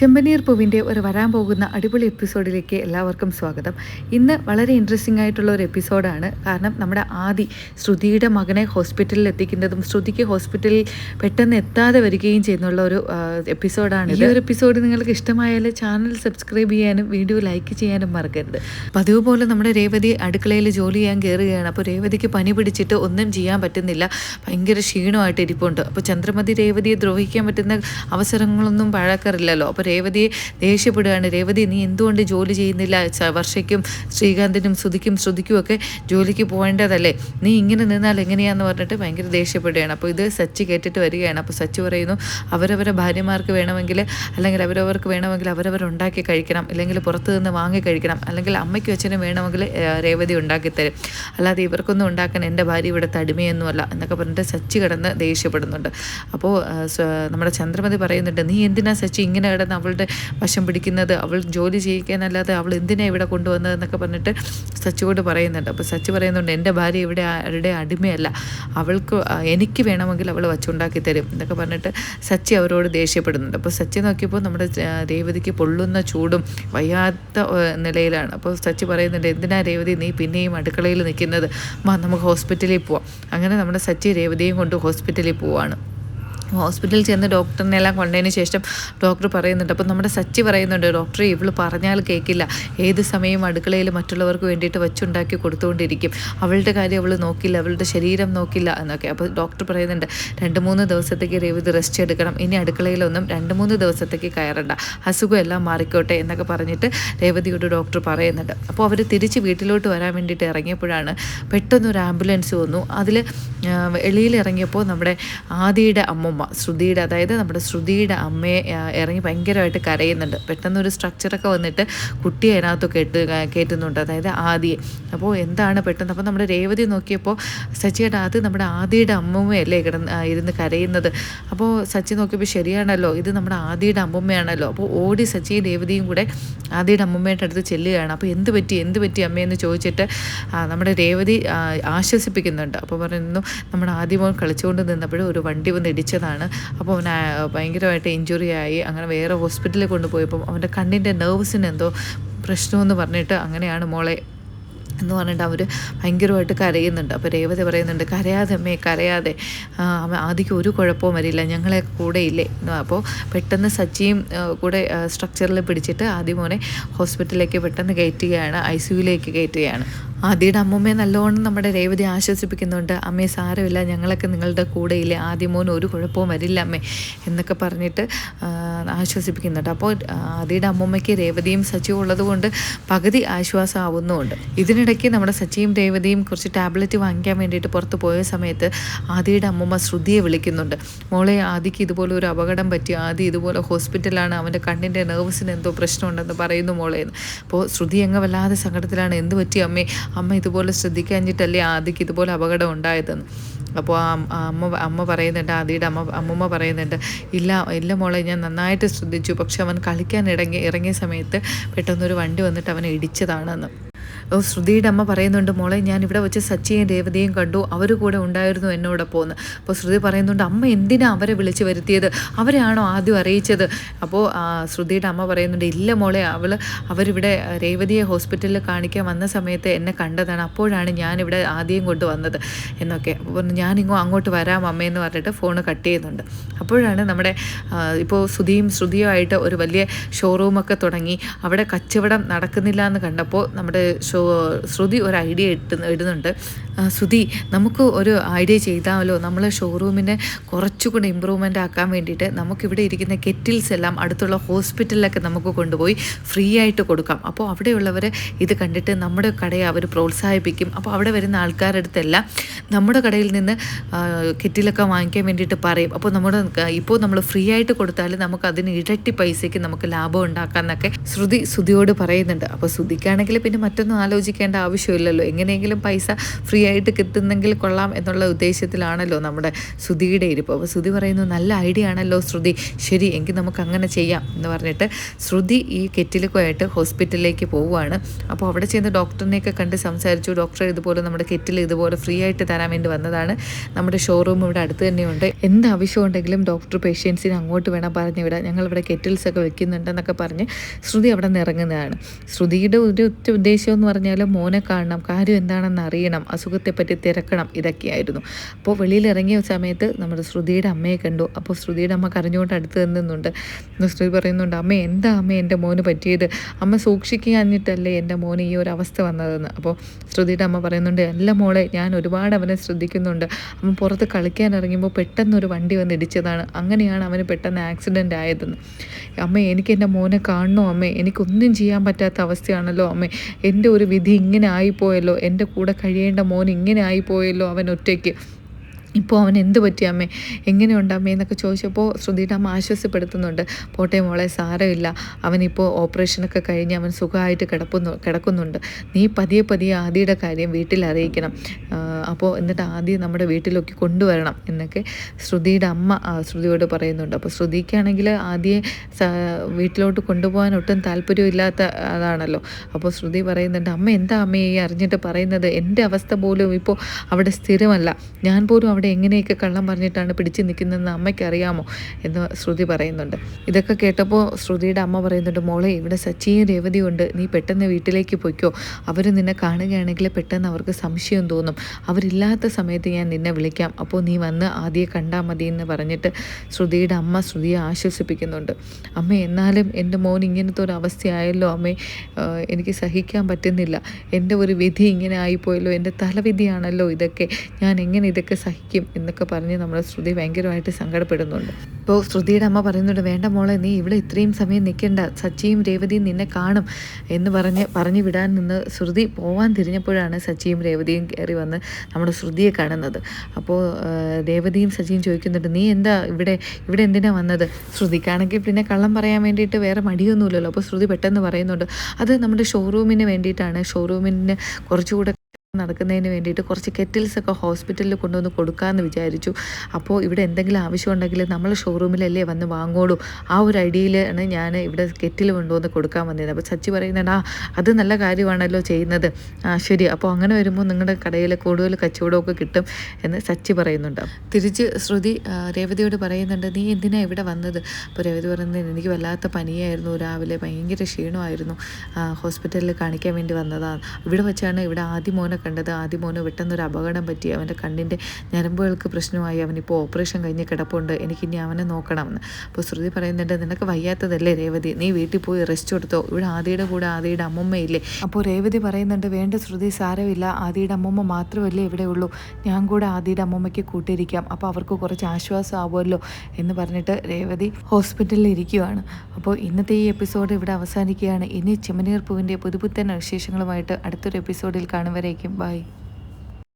ചെമ്പനീർ പൂവിന്റെ ഒരു വരാൻ പോകുന്ന അടിപൊളി എപ്പിസോഡിലേക്ക് എല്ലാവർക്കും സ്വാഗതം. ഇന്ന് വളരെ ഇൻട്രസ്റ്റിംഗ് ആയിട്ടുള്ള ഒരു എപ്പിസോഡാണ്. കാരണം നമ്മുടെ ആദി ശ്രുതിയുടെ മകനെ ഹോസ്പിറ്റലിൽ എത്തിക്കുന്നതും ശ്രുതിക്ക് ഹോസ്പിറ്റലിൽ പെട്ടെന്ന് എത്താതെ വരികയും ചെയ്യുന്നുള്ള ഒരു എപ്പിസോഡാണ് ഈ ഒരു എപ്പിസോഡ് നിങ്ങൾക്ക് ഇഷ്ടമായാൽ ചാനൽ സബ്സ്ക്രൈബ് ചെയ്യാനും വീഡിയോ ലൈക്ക് ചെയ്യാനും മറക്കരുത്. പതിവ് പോലെ നമ്മുടെ രേവതി അടുക്കളയിൽ ജോലി ചെയ്യാൻ കയറുകയാണ് അപ്പോൾ രേവതിക്ക് പനി പിടിച്ചിട്ട് ഒന്നും ചെയ്യാൻ പറ്റുന്നില്ല. ഭയങ്കര ക്ഷീണമായിട്ട് ഇരിപ്പുണ്ട്. അപ്പോൾ ചന്ദ്രമതി രേവതിയെ ദ്രോഹിക്കാൻ പറ്റുന്ന അവസരങ്ങളൊന്നും പഴക്കറില്ലല്ലോ. അപ്പോൾ രേവതിയെ ദേഷ്യപ്പെടുകയാണ്. രേവതി നീ എന്തുകൊണ്ട് ജോലി ചെയ്യുന്നില്ല? വർഷയ്ക്കും ശ്രീകാന്തിനും ശ്രുതിക്കും ശ്രുതിക്കും ഒക്കെ ജോലിക്ക് പോകേണ്ടതല്ലേ? നീ ഇങ്ങനെ നിന്നാൽ എങ്ങനെയാന്ന് പറഞ്ഞിട്ട് ഭയങ്കര ദേഷ്യപ്പെടുകയാണ്. അപ്പോൾ ഇത് സച്ചി കേട്ടിട്ട് വരികയാണ്. അപ്പോൾ സച്ചി പറയുന്നു അവരവരെ ഭാര്യമാർക്ക് വേണമെങ്കിൽ അല്ലെങ്കിൽ അവരവർക്ക് വേണമെങ്കിൽ അവരവർ ഉണ്ടാക്കി കഴിക്കണം. അല്ലെങ്കിൽ പുറത്ത് നിന്ന് വാങ്ങി കഴിക്കണം. അല്ലെങ്കിൽ അമ്മയ്ക്കും അച്ഛനും വേണമെങ്കിൽ രേവതി ഉണ്ടാക്കിത്തരും അല്ലാതെ ഇവർക്കൊന്നും ഉണ്ടാക്കാൻ എന്റെ ഭാര്യ ഇവിടെ തടിമയൊന്നുമല്ല എന്നൊക്കെ പറഞ്ഞിട്ട് സച്ചി കിടന്ന് ദേഷ്യപ്പെടുന്നുണ്ട്. അപ്പോൾ നമ്മുടെ ചന്ദ്രമതി പറയുന്നുണ്ട് നീ എന്തിനാ സച്ചി ഇങ്ങനെ കിടന്ന് അവളുടെ വശം പിടിക്കുന്നത് അവൾ ജോലി ചെയ്യിക്കാനല്ലാതെ അവൾ എന്തിനാ ഇവിടെ കൊണ്ടുവന്നത് എന്നൊക്കെ പറഞ്ഞിട്ട് സച്ചുവോട് പറയുന്നുണ്ട്. അപ്പോൾ സച്ചി പറയുന്നുണ്ട് എന്റെ ഭാര്യ ഇവിടെ ആരുടെ അടിമയല്ല. അവൾക്ക് എനിക്ക് വേണമെങ്കിൽ അവൾ വച്ചുണ്ടാക്കി തരും എന്നൊക്കെ പറഞ്ഞിട്ട് സച്ചി അവരോട് ദേഷ്യപ്പെടുന്നുണ്ട്. അപ്പോൾ സച്ചി നോക്കിയപ്പോൾ നമ്മുടെ രേവതിക്ക് പൊള്ളുന്ന ചൂടും വയ്യാത്ത നിലയിലാണ്. അപ്പോൾ സച്ചി പറയുന്നുണ്ട് എന്തിനാ രേവതി നീ പിന്നെയും അടുക്കളയിൽ നിൽക്കുന്നത്? വാ നമുക്ക് ഹോസ്പിറ്റലിൽ പോവാം. അങ്ങനെ നമ്മുടെ സച്ചി രേവതിയും കൊണ്ട് ഹോസ്പിറ്റലിൽ പോവാണ്. ഹോസ്പിറ്റലിൽ ചെന്ന് ഡോക്ടറിനെ എല്ലാം കൊണ്ടതിന് ശേഷം ഡോക്ടർ പറയുന്നുണ്ട്. അപ്പം നമ്മുടെ സച്ചി പറയുന്നുണ്ട് ഡോക്ടർ ഇവൾ പറഞ്ഞാൽ കേൾക്കില്ല ഏത് സമയവും അടുക്കളയിൽ മറ്റുള്ളവർക്ക് വേണ്ടിയിട്ട് വച്ചുണ്ടാക്കി കൊടുത്തുകൊണ്ടിരിക്കും. അവളുടെ കാര്യം അവൾ നോക്കില്ല അവളുടെ ശരീരം നോക്കില്ല എന്നൊക്കെ. അപ്പോൾ ഡോക്ടർ പറയുന്നുണ്ട് രണ്ട് മൂന്ന് ദിവസത്തേക്ക് രേവതി റെസ്റ്റ് എടുക്കണം. ഇനി അടുക്കളയിലൊന്നും രണ്ട് മൂന്ന് ദിവസത്തേക്ക് കയറണ്ട. അസുഖം എല്ലാം മാറിക്കോട്ടെ എന്നൊക്കെ പറഞ്ഞിട്ട് രേവതിയോട് ഡോക്ടർ പറയുന്നുണ്ട്. അപ്പോൾ അവർ തിരിച്ച് വീട്ടിലോട്ട് വരാൻ വേണ്ടിയിട്ട് ഇറങ്ങിയപ്പോഴാണ് പെട്ടെന്ന് ഒരു ആംബുലൻസ് വന്നു. അതിൽ എളിയിൽ ഇറങ്ങിയപ്പോൾ നമ്മുടെ ആദിയുടെ അമ്മമ്മ ശ്രുതിയുടെ അതായത് നമ്മുടെ ശ്രുതിയുടെ അമ്മയെ ഇറങ്ങി ഭയങ്കരമായിട്ട് കരയുന്നുണ്ട്. പെട്ടെന്ന് പെട്ടെന്നൊരു സ്ട്രക്ചറൊക്കെ വന്നിട്ട് കുട്ടി അതിനകത്ത് കെട്ട് കയറ്റുന്നുണ്ട് അതായത് ആദിയെ. അപ്പോൾ എന്താണ് പെട്ടെന്ന്? അപ്പോൾ നമ്മുടെ രേവതി നോക്കിയപ്പോൾ സച്ചിയുടെ അത് നമ്മുടെ ആദിയുടെ അമ്മമ്മയല്ലേ കിടന്ന് ഇരുന്ന് കരയുന്നത്. അപ്പോൾ സച്ചി നോക്കിയപ്പോൾ ശരിയാണല്ലോ ഇത് നമ്മുടെ ആദിയുടെ അമ്മമ്മയാണല്ലോ. അപ്പോൾ ഓടി സച്ചി രേവതിയും കൂടെ ആദിയുടെ അമ്മമ്മയുടെ അടുത്ത് ചെല്ലുകയാണ്. അപ്പോൾ എന്ത് പറ്റി? എന്ത് പറ്റി അമ്മയെന്ന് ചോദിച്ചിട്ട് നമ്മുടെ രേവതി ആശ്വസിപ്പിക്കുന്നുണ്ട്. അപ്പോൾ പറയുന്നു നമ്മുടെ ആദ്യമോൻ കളിച്ചുകൊണ്ട് നിന്നപ്പോഴും ഒരു വണ്ടി വന്ന് ഇടിച്ചതാണ് അപ്പോൾ അവൻ ഭയങ്കരമായിട്ട് ഇഞ്ചുറി ആയി. അങ്ങനെ വേറെ ഹോസ്പിറ്റലിൽ കൊണ്ടുപോയപ്പോൾ അവന്റെ കണ്ണിന്റെ നെർവ്സിന് എന്തോ പ്രശ്നമെന്ന് പറഞ്ഞിട്ട് അങ്ങനെയാണ് മോളെ എന്ന് പറഞ്ഞിട്ട് അവർ ഭയങ്കരമായിട്ട് കരയുന്നുണ്ട്. അപ്പോൾ രേവതി പറയുന്നുണ്ട് കരയാതെ അമ്മേ കരയാതെ. ആദ്യം ഒരു കുഴപ്പവും വരില്ല. ഞങ്ങളെ കൂടെ ഇല്ലേ? അപ്പോൾ പെട്ടെന്ന് സച്ചിയും കൂടെ സ്ട്രക്ചറിൽ പിടിച്ചിട്ട് ആദ്യം മോനെ ഹോസ്പിറ്റലിലേക്ക് പെട്ടെന്ന് കയറ്റുകയാണ് ഐ സിയുലേക്ക് കയറ്റുകയാണ്. ആദ്യയുടെ അമ്മൂമ്മയെ നല്ലോണം നമ്മുടെ രേവതി ആശ്വസിപ്പിക്കുന്നുണ്ട്. അമ്മേ സാരമില്ല. ഞങ്ങളൊക്കെ നിങ്ങളുടെ കൂടെയില്ലേ. ഇല്ലേ മോൻ ഒരു കുഴപ്പവും വരില്ല അമ്മേ എന്നൊക്കെ പറഞ്ഞിട്ട് ആശ്വസിപ്പിക്കുന്നുണ്ട്. അപ്പോൾ ആദ്യയുടെ അമ്മൂമ്മയ്ക്ക് രേവതിയും സച്ചിയും ഉള്ളതുകൊണ്ട് പകുതി ആശ്വാസമാവുന്നുമുണ്ട്. ഇതിനിടയ്ക്ക് നമ്മുടെ സച്ചിയും രേവതിയും കുറച്ച് ടാബ്ലറ്റ് വാങ്ങിക്കാൻ വേണ്ടിയിട്ട് പുറത്ത് പോയ സമയത്ത് ആദിയുടെ അമ്മൂമ്മ ശ്രുതിയെ വിളിക്കുന്നുണ്ട്. മോളെ ആദിക്ക് ഇതുപോലെ ഒരു അപകടം പറ്റി. ആദി ഇതുപോലെ ഹോസ്പിറ്റലാണ് അവന്റെ കണ്ണിന്റെ നെർവ്സിന് എന്തോ പ്രശ്നമുണ്ടെന്ന് പറയുന്നു മോളെ അപ്പോൾ ശ്രുതി അങ്ങ് വല്ലാതെ സങ്കടത്തിലാണ്. എന്ത് പറ്റി അമ്മേ? അമ്മ ഇതുപോലെ ശ്രദ്ധിക്കാഞ്ഞിട്ടല്ലേ ആദിക്ക് ഇതുപോലെ അപകടം ഉണ്ടായതെന്ന്. അപ്പോൾ ആ അമ്മ അമ്മ പറയുന്നുണ്ട് ആദിയുടെ അമ്മ അമ്മൂമ്മ പറയുന്നുണ്ട് ഇല്ല ഇല്ല മോളെ ഞാൻ നന്നായിട്ട് ശ്രദ്ധിച്ചു. പക്ഷെ അവൻ കളിക്കാൻ ഇറങ്ങി ഇറങ്ങിയ സമയത്ത് പെട്ടെന്നൊരു വണ്ടി വന്നിട്ട് അവനെ ഇടിച്ചതാണെന്ന്. ശ്രുതിയുടെ അമ്മ പറയുന്നുണ്ട് മോളെ ഞാൻ ഇവിടെ വെച്ച് സച്ചിയും രേവതിയും കണ്ടു. അവർ കൂടെ ഉണ്ടായിരുന്നു എന്നോടൊപ്പം എന്ന് അപ്പോൾ ശ്രുതി പറയുന്നുണ്ട് അമ്മ എന്തിനാ അവരെ വിളിച്ചു വരുത്തിയത്? അവരെയാണോ ആദ്യം അറിയിച്ചത്? അപ്പോൾ ശ്രുതിയുടെ അമ്മ പറയുന്നുണ്ട് ഇല്ല മോളെ അവൾ അവരിവിടെ രേവതിയെ ഹോസ്പിറ്റലിൽ കാണിക്കാൻ വന്ന സമയത്ത് എന്നെ കണ്ടതാണ്. അപ്പോഴാണ് ഞാനിവിടെ ആദ്യം കൊണ്ട് വന്നത് എന്നൊക്കെ പറഞ്ഞു ഞാനിങ്ങോ അങ്ങോട്ട് വരാം അമ്മയെന്ന് പറഞ്ഞിട്ട് ഫോൺ കട്ട് ചെയ്യുന്നുണ്ട്. അപ്പോഴാണ് നമ്മുടെ ഇപ്പോൾ ശ്രുതിയും ശ്രുതിയുമായിട്ട് ഒരു വലിയ ഷോറൂമൊക്കെ തുടങ്ങി. അവിടെ കച്ചവടം നടക്കുന്നില്ല എന്ന് കണ്ടപ്പോൾ നമ്മുടെ ഷോ ശ്രുതി ഒരു ഐഡിയ ഇട്ട് ഇടുന്നുണ്ട്. ശ്രുതി നമുക്ക് ഒരു ഐഡിയ ചെയ്താലോ? നമ്മൾ ഷോറൂമിനെ കുറച്ചുകൂടി ഇമ്പ്രൂവ്മെന്റ് ആക്കാൻ വേണ്ടിയിട്ട് നമുക്കിവിടെ ഇരിക്കുന്ന കെറ്റിൽസ് എല്ലാം അടുത്തുള്ള ഹോസ്പിറ്റലിലൊക്കെ നമുക്ക് കൊണ്ടുപോയി ഫ്രീ ആയിട്ട് കൊടുക്കാം. അപ്പോൾ അവിടെയുള്ളവർ ഇത് കണ്ടിട്ട് നമ്മുടെ കടയെ അവർ പ്രോത്സാഹിപ്പിക്കും. അപ്പോൾ അവിടെ വരുന്ന ആൾക്കാരുടെ അടുത്തെല്ലാം നമ്മുടെ കടയിൽ നിന്ന് കെറ്റിലൊക്കെ വാങ്ങിക്കാൻ വേണ്ടിയിട്ട് പറയും. അപ്പോൾ നമ്മുടെ ഇപ്പോൾ നമ്മൾ ഫ്രീ ആയിട്ട് കൊടുത്താൽ നമുക്ക് അതിന് ഇരട്ടി പൈസയ്ക്ക് നമുക്ക് ലാഭം ഉണ്ടാക്കാമെന്നൊക്കെ ശ്രുതി ശ്രുതിയോട് പറയുന്നുണ്ട്. അപ്പോൾ ശ്രുതിക്കാണെങ്കിൽ പിന്നെ മറ്റൊന്നും ആലോചിക്കേണ്ട ആവശ്യമില്ലല്ലോ. എങ്ങനെയെങ്കിലും പൈസ ഫ്രീ ആയിട്ട് കിട്ടുന്നെങ്കിൽ കൊള്ളാം എന്നുള്ള ഉദ്ദേശത്തിലാണല്ലോ നമ്മുടെ ശ്രുതിയുടെ ഇരിപ്പ്. അപ്പോൾ ശ്രുതി പറയുന്നു നല്ല ഐഡിയ ആണല്ലോ ശ്രുതി. ശരി എങ്കിൽ നമുക്ക് അങ്ങനെ ചെയ്യാം. എന്ന് പറഞ്ഞിട്ട് ശ്രുതി ഈ കെറ്റിലൊക്കെയായിട്ട് ഹോസ്പിറ്റലിലേക്ക് പോവുകയാണ്. അപ്പോൾ അവിടെ ചെന്ന് ഡോക്ടറിനെയൊക്കെ കണ്ട് സംസാരിച്ചു. ഡോക്ടർ ഇതുപോലെ നമ്മുടെ കെറ്റിൽ ഇതുപോലെ ഫ്രീ ആയിട്ട് തരാൻ വേണ്ടി വന്നതാണ്. നമ്മുടെ ഷോറൂം ഇവിടെ അടുത്ത് തന്നെയുണ്ട്. എന്ത് ആവശ്യം ഉണ്ടെങ്കിലും ഡോക്ടർ പേഷ്യൻസിന് അങ്ങോട്ട് വേണം പറഞ്ഞു വിടാം ഞങ്ങളിവിടെ കെറ്റിൽസ് ഒക്കെ വെക്കുന്നുണ്ടെന്നൊക്കെ പറഞ്ഞ് ശ്രുതി അവിടെ നിന്ന് ഇറങ്ങുന്നതാണ്. ശ്രുതിയുടെ ഒരു ഉദ്ദേശം എന്ന് പറഞ്ഞാൽ മോനെ കാണണം കാര്യം എന്താണെന്ന് അറിയണം അസുഖത്തെപ്പറ്റി തിരക്കണം ഇതൊക്കെയായിരുന്നു. അപ്പോൾ വെളിയിൽ ഇറങ്ങിയ സമയത്ത് നമ്മുടെ ശ്രുതിയുടെ അമ്മയെ കണ്ടു. അപ്പോൾ ശ്രുതിയുടെ അമ്മ കരഞ്ഞുകൊണ്ട് അടുത്ത് നിന്നുണ്ട്. ശ്രുതി പറയുന്നുണ്ട് അമ്മ എന്താ അമ്മ എന്റെ മോന് പറ്റിയത്? അമ്മ സൂക്ഷിക്കാഞ്ഞിട്ടല്ലേ എന്റെ മോന് ഈ ഒരു അവസ്ഥ വന്നതെന്ന്? അപ്പോൾ ശ്രുതിയുടെ അമ്മ പറയുന്നുണ്ട് അല്ല മോളെ ഞാൻ ഒരുപാട് അവനെ ശ്രദ്ധിക്കുന്നുണ്ട്. അവൻ പുറത്ത് കളിക്കാൻ ഇറങ്ങുമ്പോൾ പെട്ടെന്ന് ഒരു വണ്ടി വന്ന് ഇടിച്ചതാണ്. അങ്ങനെയാണ് അവന് പെട്ടെന്ന് ആക്സിഡന്റ് ആയതെന്ന്. അമ്മ എനിക്ക് എന്റെ മോനെ കാണണോ അമ്മേ? എനിക്കൊന്നും ചെയ്യാൻ പറ്റാത്ത അവസ്ഥയാണല്ലോ അമ്മേ. എന്റെ ഒരു വിധി ഇങ്ങനെ ആയിപ്പോയല്ലോ. എന്റെ കൂടെ കഴിയേണ്ട മോൻ ഇങ്ങനെ ആയിപ്പോയല്ലോ അവൻ ഒറ്റയ്ക്ക്. ഇപ്പോൾ അവൻ എന്ത് പറ്റി അമ്മേ? എങ്ങനെയുണ്ട് അമ്മേ എന്നൊക്കെ ചോദിച്ചപ്പോൾ ശ്രുതിയുടെ അമ്മ ആശ്വാസപ്പെടുത്തുന്നുണ്ട്. പോട്ടെ മോളെ സാരമില്ല. അവനിപ്പോൾ ഓപ്പറേഷനൊക്കെ കഴിഞ്ഞ് അവൻ സുഖമായിട്ട് കിടക്കുന്നു കിടക്കുന്നുണ്ട്. നീ പതിയെ പതിയെ ആദിയുടെ കാര്യം വീട്ടിൽ അറിയിക്കണം. അപ്പോൾ എന്നിട്ട് ആദ്യം നമ്മുടെ വീട്ടിലൊക്കെ കൊണ്ടുവരണം എന്നൊക്കെ ശ്രുതിയുടെ അമ്മ ശ്രുതിയോട് പറയുന്നുണ്ട്. അപ്പോൾ ശ്രുതിക്കാണെങ്കിൽ ആദ്യം വീട്ടിലോട്ട് കൊണ്ടുപോകാൻ ഒട്ടും താല്പര്യമില്ലാത്ത അതാണല്ലോ അപ്പോൾ ശ്രുതി പറയുന്നുണ്ട് അമ്മ എന്താ അമ്മയെ അറിഞ്ഞിട്ട് പറയുന്നത്? എന്റെ അവസ്ഥ പോലും ഇപ്പോൾ അവിടെ സ്ഥിരമല്ല. ഞാൻ പോലും അവിടെ എങ്ങനെയൊക്കെ കള്ളം പറഞ്ഞിട്ടാണ് പിടിച്ചു നിൽക്കുന്നതെന്ന് അമ്മയ്ക്ക് അറിയാമോ എന്ന് ശ്രുതി പറയുന്നുണ്ട്. ഇതൊക്കെ കേട്ടപ്പോൾ ശ്രുതിയുടെ അമ്മ പറയുന്നുണ്ട് മോളെ ഇവിടെ സച്ചിയും രേവതിയും ഉണ്ട്. നീ പെട്ടെന്ന് വീട്ടിലേക്ക് പൊയ്ക്കോ. അവർ നിന്നെ കാണുകയാണെങ്കിൽ പെട്ടെന്ന് അവർക്ക് സംശയം തോന്നും. അവരില്ലാത്ത സമയത്ത് ഞാൻ നിന്നെ വിളിക്കാം. അപ്പോൾ നീ വന്ന് ആദ്യം കണ്ടാൽ മതി എന്ന് പറഞ്ഞിട്ട് ശ്രുതിയുടെ അമ്മ ശ്രുതിയെ ആശ്വസിപ്പിക്കുന്നുണ്ട്. അമ്മ എന്നാലും എന്റെ മോൻ ഇങ്ങനത്തെ ഒരു അവസ്ഥയായല്ലോ അമ്മേ. എനിക്ക് സഹിക്കാൻ പറ്റുന്നില്ല. എന്റെ ഒരു വിധി ഇങ്ങനെ ആയിപ്പോയല്ലോ. എന്റെ തലവിധിയാണല്ലോ ഇതൊക്കെ. ഞാൻ എങ്ങനെ ഇതൊക്കെ സഹിക്കും എന്നൊക്കെ പറഞ്ഞ് നമ്മുടെ ശ്രുതി ഭയങ്കരമായിട്ട് സങ്കടപ്പെടുന്നുണ്ട്. ഇപ്പോൾ ശ്രുതിയുടെ അമ്മ പറയുന്നുണ്ട് വേണ്ട മോളെ നീ ഇവിടെ ഇത്രയും സമയം നിൽക്കേണ്ട. സച്ചിയും രേവതിയും നിന്നെ കാണും എന്ന് പറഞ്ഞ് പറഞ്ഞു വിടാൻ നിന്ന് ശ്രുതി പോവാൻ തിരിഞ്ഞപ്പോഴാണ് സച്ചിയും രേവതിയും കയറി വന്ന് നമ്മുടെ ശ്രുതിയെ കാണുന്നത്. അപ്പോൾ രേവതിയും സജിയും ചോദിക്കുന്നുണ്ട് നീ എന്താ ഇവിടെ ഇവിടെ എന്തിനാ വന്നത്? ശ്രുതിക്കാണെങ്കിൽ പിന്നെ കള്ളം പറയാൻ വേണ്ടിയിട്ട് വേറെ മടിയൊന്നുമില്ലല്ലോ. അപ്പോൾ ശ്രുതി പെട്ടെന്ന് പറയുന്നുണ്ട് അത് നമ്മുടെ ഷോറൂമിന് വേണ്ടിയിട്ടാണ്. ഷോറൂമിന് കുറച്ചുകൂടെ നടക്കുന്നതിന് വേണ്ടിയിട്ട് കുറച്ച് കെറ്റിൽസ് ഒക്കെ ഹോസ്പിറ്റലിൽ കൊണ്ടുവന്ന് കൊടുക്കാമെന്ന് വിചാരിച്ചു. അപ്പോൾ ഇവിടെ എന്തെങ്കിലും ആവശ്യമുണ്ടെങ്കിൽ നമ്മൾ ഷോറൂമിലല്ലേ വന്ന് വാങ്ങോളൂ ആ ഒരു ഐഡിയയിലാണ് ഞാൻ ഇവിടെ കെറ്റിൽ കൊണ്ടുവന്ന് കൊടുക്കാൻ വന്നത്. അപ്പോൾ സച്ചി പറയുന്നുണ്ട് ആ അത് നല്ല കാര്യമാണല്ലോ ചെയ്യുന്നത്. ആ ശരി. അപ്പോൾ അങ്ങനെ വരുമ്പോൾ നിങ്ങളുടെ കടയിൽ കൂടുതൽ കച്ചവടമൊക്കെ കിട്ടും എന്ന് സച്ചി പറയുന്നുണ്ട്. തിരിച്ച് ശ്രുതി രേവതിയോട് പറയുന്നുണ്ട് നീ എന്തിനാണ് ഇവിടെ വന്നത്? അപ്പോൾ രേവതി പറയുന്നത് എനിക്ക് വല്ലാത്ത പനിയായിരുന്നു. രാവിലെ ഭയങ്കര ക്ഷീണമായിരുന്നു. ഹോസ്പിറ്റലിൽ കാണിക്കാൻ വേണ്ടി വന്നതാണ് ഇവിടെ വെച്ചാണ് ഇവിടെ ആദ്യം മോനെ കണ്ടത് ആദ്യം മോന് പെട്ടെന്നൊരു അപകടം പറ്റി. അവന്റെ കണ്ണിന്റെ ഞരമ്പുകൾക്ക് പ്രശ്നമായി. അവനിപ്പോൾ ഓപ്പറേഷൻ കഴിഞ്ഞ് കിടപ്പുണ്ട്. എനിക്കിനി അവനെ നോക്കണമെന്ന് അപ്പോൾ ശ്രുതി പറയുന്നുണ്ട് നിനക്ക് വയ്യാത്തതല്ലേ രേവതി? നീ വീട്ടിൽ പോയി റെസ്റ്റ് കൊടുത്തോ ഇവിടെ ആദിയുടെ കൂടെ ആദിയുടെ അമ്മമ്മയില്ലേ? അപ്പോൾ രേവതി പറയുന്നുണ്ട് വേണ്ട ശ്രുതി സാരമില്ല. ആദിയുടെ അമ്മമ്മ മാത്രമല്ലേ ഇവിടെ ഉള്ളൂ. ഞാൻ കൂടെ ആദിയുടെ അമ്മമ്മയ്ക്ക് കൂട്ടിയിരിക്കാം. അപ്പോൾ അവർക്ക് കുറച്ച് ആശ്വാസം ആവുമല്ലോ എന്ന് പറഞ്ഞിട്ട് രേവതി ഹോസ്പിറ്റലിൽ ഇരിക്കുകയാണ് അപ്പോൾ ഇന്നത്തെ ഈ എപ്പിസോഡ് ഇവിടെ അവസാനിക്കുകയാണ്. ഇനി ചെമ്മനീർ പൂവിന്റെ പുതുപുത്തൻ വിശേഷങ്ങളുമായിട്ട് അടുത്തൊരു എപ്പിസോഡിൽ കാണുവരേക്കും Goodbye.